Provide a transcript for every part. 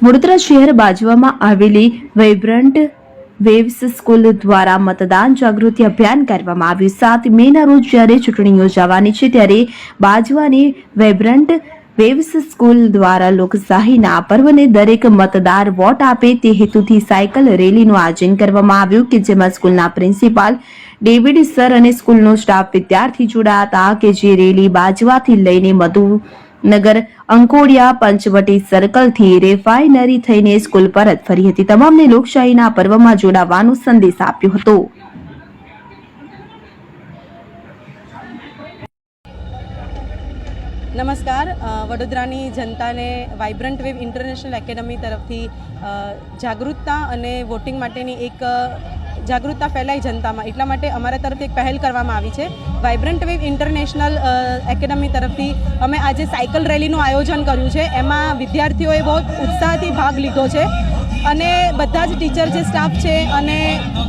વડોદરા શહેર બાજવામાં આવેલી vibrant waves school દ્વારા મતદાન જાગૃતિ અભિયાન કરવામાં આવ્યું. સાત મેના રોજ જ્યારે ચૂંટણી યોજાવાની છે, ત્યારે બાજવાની વાઇબ્રન્ટ વેવ્સ સ્કૂલ દ્વારા લોકશાહીના પર્વને દરેક મતદાર વોટ આપે તે હેતુથી સાયકલ રેલીનું આયોજન કરવામાં આવ્યું કે જેમાં સ્કૂલના પ્રિન્સિપાલ ડેવિડ સર અને સ્કૂલનો સ્ટાફ વિદ્યાર્થી જોડાયા હતા કે જે રેલી બાજવાથી લઈને મધુનગર અંકોડિયા પંચવટી સર્કલથી રેફાઇનરી થઈને સ્કૂલ પરત ફરી હતી. તમામને લોકશાહીના પર્વમાં જોડાવાનો સંદેશ આપ્યો હતો. નમસ્કાર. વડોદરાની જનતાને વાઇબ્રન્ટ વેવ ઇન્ટરનેશનલ એકેડમી તરફથી જાગૃતતા અને વોટિંગ માટેની એક જાગૃતતા ફેલાય જનતામાં. એટલા માટે અમારા તરફથી એક પહેલ કરવામાં આવી છે. વાઇબ્રન્ટ વેવ ઇન્ટરનેશનલ એકેડમી તરફથી અમે આજે સાયકલ રેલીનું આયોજન કર્યું છે. એમાં વિદ્યાર્થીઓએ બહુ ઉત્સાહથી ભાગ લીધો છે. અને બધા જ ટીચર જે સ્ટાફ છે અને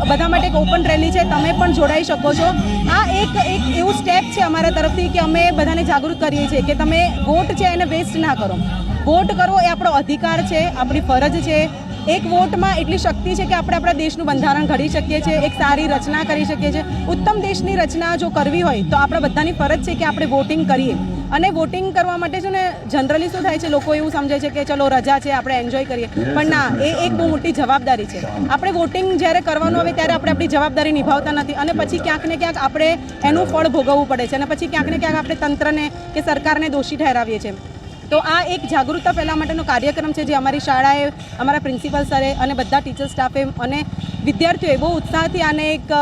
બધા માટે એક ઓપન રેલી છે, તમે પણ જોડાઈ શકો છો. આ એક એક એવું સ્ટેપ છે અમારા તરફથી કે અમે બધાને જાગૃત કરીએ છીએ કે તમે વોટ છે એને વેસ્ટ ના કરો. વોટ કરવો એ આપણો અધિકાર છે, આપણી ફરજ છે. એક વોટમાં એટલી શક્તિ છે કે આપણે આપણા દેશનું બંધારણ ઘડી શકીએ છીએ એક સારી રચના કરી શકીએ છીએ. ઉત્તમ દેશની રચના જો કરવી હોય તો આપણા બધાની ફરજ છે કે આપણે વોટિંગ કરીએ. અને વોટિંગ કરવા માટે છે ને જનરલી શું થાય છે લોકો એવું સમજે છે કે ચલો રજા છે આપણે એન્જોય કરીએ. પણ ના એ એક બહુ મોટી જવાબદારી છે. આપણે વોટિંગ જ્યારે કરવાનું આવે ત્યારે આપણે આપણી જવાબદારી નિભાવતા નથી. અને પછી ક્યાંક ને ક્યાંક આપણે એનું ફળ ભોગવવું પડે છે. અને પછી ક્યાંક ને ક્યાંક આપણે તંત્રને કે સરકારને દોષી ઠેરાવીએ છીએ. તો આ એક જાગૃતતા ફેલાવવા માટેનો કાર્યક્રમ છે જે અમારી શાળાએ, અમારા પ્રિન્સિપલ સરે અને બધા ટીચર સ્ટાફે અને વિદ્યાર્થીઓએ બહુ ઉત્સાહથી આને એક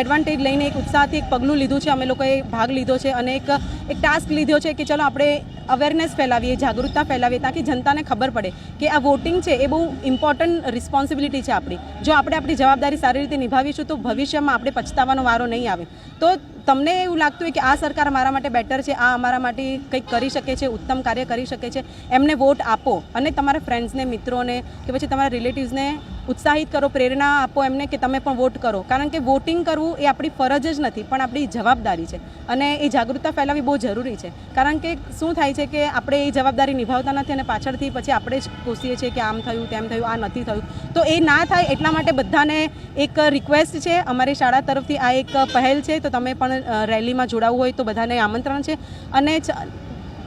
એડવાન્ટેજ લઈને એક ઉત્સાહથી એક પગલું લીધું છે. અમે લોકોએ ભાગ લીધો છે અને એક એક ટાસ્ક લીધો છે કે ચલો આપણે અવેરનેસ ફેલાવીએ, જાગૃતતા ફેલાવીએ તાકી જનતાને ખબર પડે કે આ વોટિંગ છે એ બહુ ઇમ્પોર્ટન્ટ રિસ્પોન્સિબિલિટી છે આપણી. જો આપણે આપણી જવાબદારી સારી રીતે નિભાવીશું તો ભવિષ્યમાં આપણે પછતાવાનો વારો નહીં આવે. તો તમને એવું લાગતું હોય કે આ સરકાર મારા માટે બેટર છે, આ અમારા માટે કંઈક કરી શકે છે, ઉત્તમ કાર્ય કરી શકે છે, એમને વોટ આપો અને તમારા ફ્રેન્ડ્સને મિત્રોને કે પછી તમારા રિલેટિવ્સને ઉત્સાહિત કરો, પ્રેરણા આપો એમને કે તમે પણ વોટ કરો. કારણ કે વોટિંગ કરવું એ આપણી ફરજ જ નથી, પણ આપણી જવાબદારી છે. અને એ જાગૃતતા ફેલાવવી બહુ જરૂરી છે. કારણ કે શું થાય છે કે આપણે એ જવાબદારી નિભાવતા નથી અને પાછળથી પછી આપણે જ કોસીએ છીએ કે આમ થયું, તેમ થયું, આ નથી થયું. તો એ ના થાય એટલા માટે બધાને એક રિક્વેસ્ટ છે. અમારી શાળા તરફથી આ એક પહેલ છે. તો તમે પણ રેલીમાં જોડાવવું હોય તો બધાને આમંત્રણ છે. અને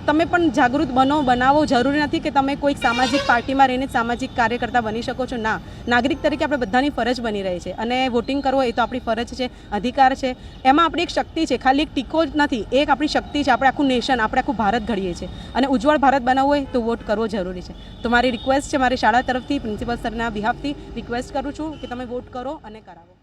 તમે પણ જાગૃત બનો, બનાવો. જરૂરી નથી કે તમે કોઈક સામાજિક પાર્ટીમાં રહીને સામાજિક કાર્યકર્તા બની શકો છો. ના, નાગરિક તરીકે આપણે બધાની ફરજ બની રહી છે. અને વોટિંગ કરવો એ તો આપણી ફરજ છે, અધિકાર છે. એમાં આપણી એક શક્તિ છે. ખાલી એક ટીકો જ નથી, એક આપણી શક્તિ છે. આપણે આખું નેશન, આપણે આખું ભારત ઘડીએ છીએ. અને ઉજ્જવળ ભારત બનાવવું હોય તો વોટ કરવો જરૂરી છે. તો મારી રિક્વેસ્ટ છે, મારી શાળા તરફથી પ્રિન્સિપલ સરના બિહાફથી રિક્વેસ્ટ કરું છું કે તમે વોટ કરો અને કરાવો.